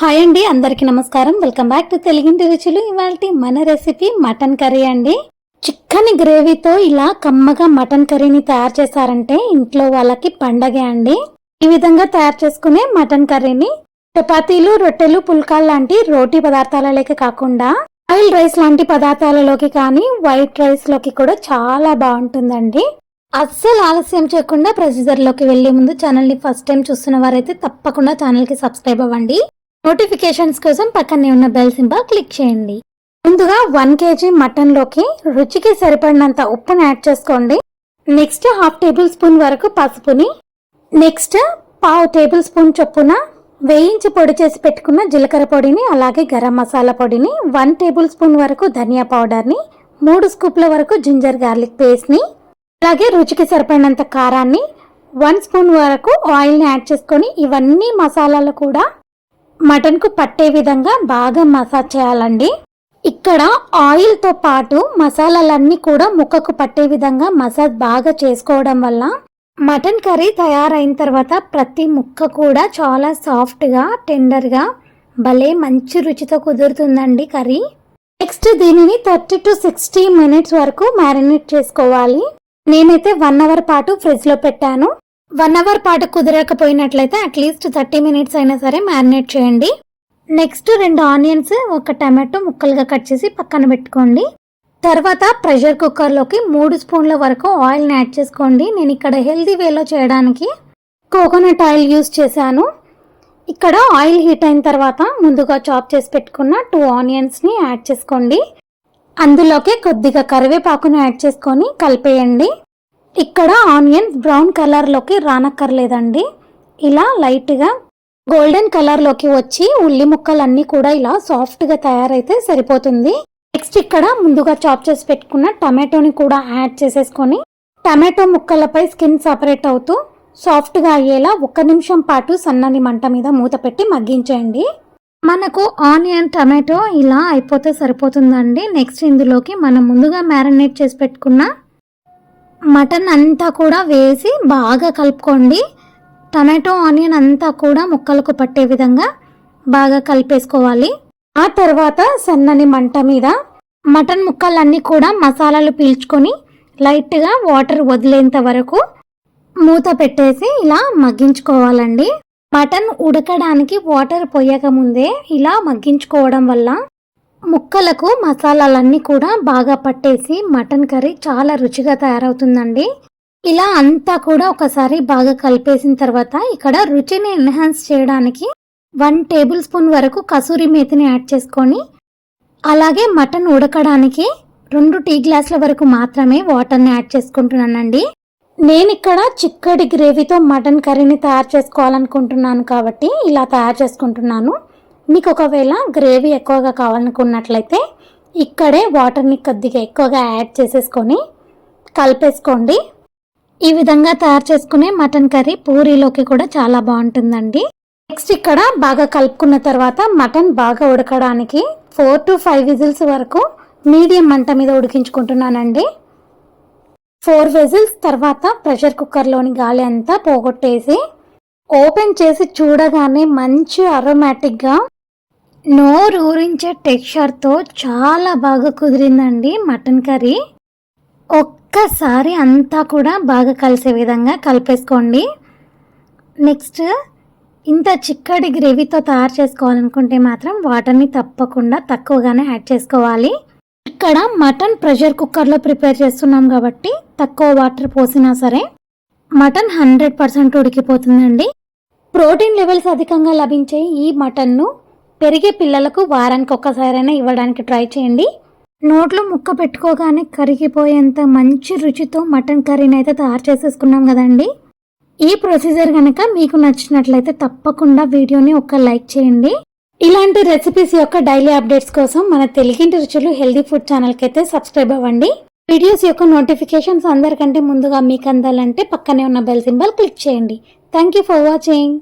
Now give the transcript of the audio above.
Hi అండి అందరికీ నమస్కారం. వెల్కమ్ బ్యాక్ టు తెలుగింటి రుచులు. ఇవాళ మన రెసిపీ మటన్ కర్రీ అండి. చిక్కని గ్రేవీతో ఇలా కమ్మగా మటన్ కర్రీని తయారు చేశారంటే ఇంట్లో వాళ్ళకి పండగే అండి. ఈ విధంగా తయారు చేసుకునే మటన్ కర్రీని చపాతీలు రొట్టెలు పుల్కాలు లాంటి రోటీ పదార్థాలలోకి కాకుండా ఆయిల్ రైస్ లాంటి పదార్థాలలోకి కానీ వైట్ రైస్లోకి కూడా చాలా బాగుంటుందండి. అస్సలు ఆలస్యం చేయకుండా ప్రొసీజర్లోకి వెళ్ళే ముందు ఛానల్ని ఫస్ట్ టైం చూస్తున్న వారైతే తప్పకుండా ఛానల్కి సబ్స్క్రైబ్ అవ్వండి. నోటిఫికేషన్స్ కోసం పక్కనే ఉన్న బెల్ సింబల్ క్లిక్ చేయండి. ముందుగా వన్ కేజీ మటన్లోకి రుచికి సరిపడినంత ఉప్పుని యాడ్ చేసుకోండి. నెక్స్ట్ హాఫ్ టేబుల్ స్పూన్ వరకు పసుపుని నెక్స్ట్ పావు టేబుల్ స్పూన్ చొప్పున వేయించి పొడి చేసి పెట్టుకున్న జీలకర్ర పొడిని అలాగే గరం మసాలా పొడిని వన్ టేబుల్ స్పూన్ వరకు ధనియా పౌడర్ని మూడు స్కూప్ల వరకు జింజర్ గార్లిక్ పేస్ట్ని అలాగే రుచికి సరిపడినంత కారాన్ని వన్ స్పూన్ వరకు ఆయిల్ని యాడ్ చేసుకొని ఇవన్నీ మసాలాలు కూడా మటన్కు పట్టే విధంగా బాగా మసాజ్ చేయాలండి. ఇక్కడ ఆయిల్తో పాటు మసాలాలన్నీ కూడా ముక్కకు పట్టే విధంగా మసాజ్ బాగా చేసుకోవడం వల్ల మటన్ కర్రీ తయారైన తర్వాత ప్రతి ముక్క కూడా చాలా సాఫ్ట్గా టెండర్గా భలే మంచి రుచితో కుదురుతుందండి కర్రీ. నెక్స్ట్ దీనిని థర్టీ టు సిక్స్టీ మినిట్స్ వరకు మ్యారినేట్ చేసుకోవాలి. నేనైతే వన్ అవర్ పాటు ఫ్రిడ్జ్లో పెట్టాను. వన్ అవర్ పాటు కుదరకపోయినట్లయితే అట్లీస్ట్ థర్టీ మినిట్స్ అయినా సరే మ్యారినేట్ చేయండి. నెక్స్ట్ రెండు ఆనియన్స్ ఒక టమాటో ముక్కలుగా కట్ చేసి పక్కన పెట్టుకోండి. తర్వాత ప్రెషర్ కుక్కర్లోకి మూడు స్పూన్ల వరకు ఆయిల్ని యాడ్ చేసుకోండి. నేను ఇక్కడ హెల్దీ వేలో చేయడానికి కోకోనట్ ఆయిల్ యూస్ చేశాను. ఇక్కడ ఆయిల్ హీట్ అయిన తర్వాత ముందుగా చాప్ చేసి పెట్టుకున్న టూ ఆనియన్స్ని యాడ్ చేసుకోండి. అందులోకి కొద్దిగా కరివేపాకుని యాడ్ చేసుకొని కలిపేయండి. ఇక్కడ ఆనియన్స్ బ్రౌన్ కలర్లోకి రానక్కర్లేదండి. ఇలా లైట్గా గోల్డెన్ కలర్లోకి వచ్చి ఉల్లి ముక్కలన్నీ కూడా ఇలా సాఫ్ట్గా తయారైతే సరిపోతుంది. నెక్స్ట్ ఇక్కడ ముందుగా చాప్ చేసి పెట్టుకున్న టమాటోని కూడా యాడ్ చేసేసుకొని టమాటో ముక్కలపై స్కిన్ సపరేట్ అవుతూ సాఫ్ట్గా అయ్యేలా ఒక్క నిమిషం పాటు సన్నని మంట మీద మూత పెట్టి మగ్గించేయండి. మనకు ఆనియన్ టమాటో ఇలా అయిపోతే సరిపోతుందండి. నెక్స్ట్ ఇందులోకి మనం ముందుగా మ్యారినేట్ చేసి పెట్టుకున్న మటన్ అంతా కూడా వేసి బాగా కలుపుకోండి. టమాటో ఆనియన్ అంతా కూడా ముక్కలకు పట్టే విధంగా బాగా కలిపేసుకోవాలి. ఆ తర్వాత సన్నని మంట మీద మటన్ ముక్కలన్నీ కూడా మసాలాలు పీల్చుకొని లైట్గా వాటర్ వదిలేంత వరకు మూత పెట్టేసి ఇలా మగ్గించుకోవాలండి. మటన్ ఉడకడానికి వాటర్ పోయక ముందే ఇలా మగ్గించుకోవడం వల్ల ముక్కలకు మసాలాలన్నీ కూడా బాగా పట్టేసి మటన్ కర్రీ చాలా రుచిగా తయారవుతుందండి. ఇలా అంతా కూడా ఒకసారి బాగా కలిపేసిన తర్వాత ఇక్కడ రుచిని ఎన్హాన్స్ చేయడానికి వన్ టేబుల్ స్పూన్ వరకు కసూరి మేతిని యాడ్ చేసుకొని అలాగే మటన్ ఉడకడానికి రెండు టీ గ్లాసుల వరకు మాత్రమే వాటర్ని యాడ్ చేసుకుంటున్నానండి. నేను ఇక్కడ చిక్కటి గ్రేవీతో మటన్ కర్రీని తయారు చేసుకోవాలనుకుంటున్నాను కాబట్టి ఇలా తయారు చేసుకుంటున్నాను. మీకు ఒకవేళ గ్రేవీ ఎక్కువగా కావాలనుకున్నట్లయితే ఇక్కడే వాటర్ని కొద్దిగా ఎక్కువగా యాడ్ చేసేసుకొని కలిపేసుకోండి. ఈ విధంగా తయారు చేసుకునే మటన్ కర్రీ పూరీలోకి కూడా చాలా బాగుంటుందండి. నెక్స్ట్ ఇక్కడ బాగా కలుపుకున్న తర్వాత మటన్ బాగా ఉడకడానికి ఫోర్ టు ఫైవ్ విజిల్స్ వరకు మీడియం మంట మీద ఉడికించుకుంటున్నానండి. ఫోర్ విజిల్స్ తర్వాత ప్రెషర్ కుక్కర్లోని గాలి అంతా పోగొట్టేసి ఓపెన్ చేసి చూడగానే మంచి అరోమాటిక్గా నోరు ఊరించే టెక్స్చర్తో చాలా బాగా కుదిరిందండి మటన్ కర్రీ. ఒక్కసారి అంతా కూడా బాగా కలిసే విధంగా కలిపేసుకోండి. నెక్స్ట్ ఇంత చిక్కటి గ్రేవీతో తయారు చేసుకోవాలనుకుంటే మాత్రం వాటర్ని తప్పకుండా తక్కువగానే యాడ్ చేసుకోవాలి. ఇక్కడ మటన్ ప్రెషర్ కుక్కర్లో ప్రిపేర్ చేస్తున్నాం కాబట్టి తక్కువ వాటర్ పోసినా సరే మటన్ హండ్రెడ్ పర్సెంట్ ఉడికిపోతుందండి. ప్రోటీన్ లెవెల్స్ అధికంగా లభించే ఈ మటన్ను పెరిగే పిల్లలకు వారానికి ఒక్కసారైనా ఇవ్వడానికి ట్రై చేయండి. నోట్లో ముక్క పెట్టుకోగానే కరిగిపోయేంత మంచి రుచితో మటన్ కర్రీని అయితే తయారు చేసేసుకున్నాం కదండి. ఈ ప్రొసీజర్ కనుక మీకు నచ్చినట్లయితే తప్పకుండా వీడియోని ఒక లైక్ చేయండి. ఇలాంటి రెసిపీస్ యొక్క డైలీ అప్డేట్స్ కోసం మన తెలుగింటి రుచులు హెల్దీ ఫుడ్ ఛానల్కి అయితే సబ్స్క్రైబ్ అవ్వండి. వీడియోస్ యొక్క నోటిఫికేషన్స్ అందరికంటే ముందుగా మీకు అందాలంటే పక్కనే ఉన్న బెల్ సింబల్ క్లిక్ చేయండి. Thank you for watching.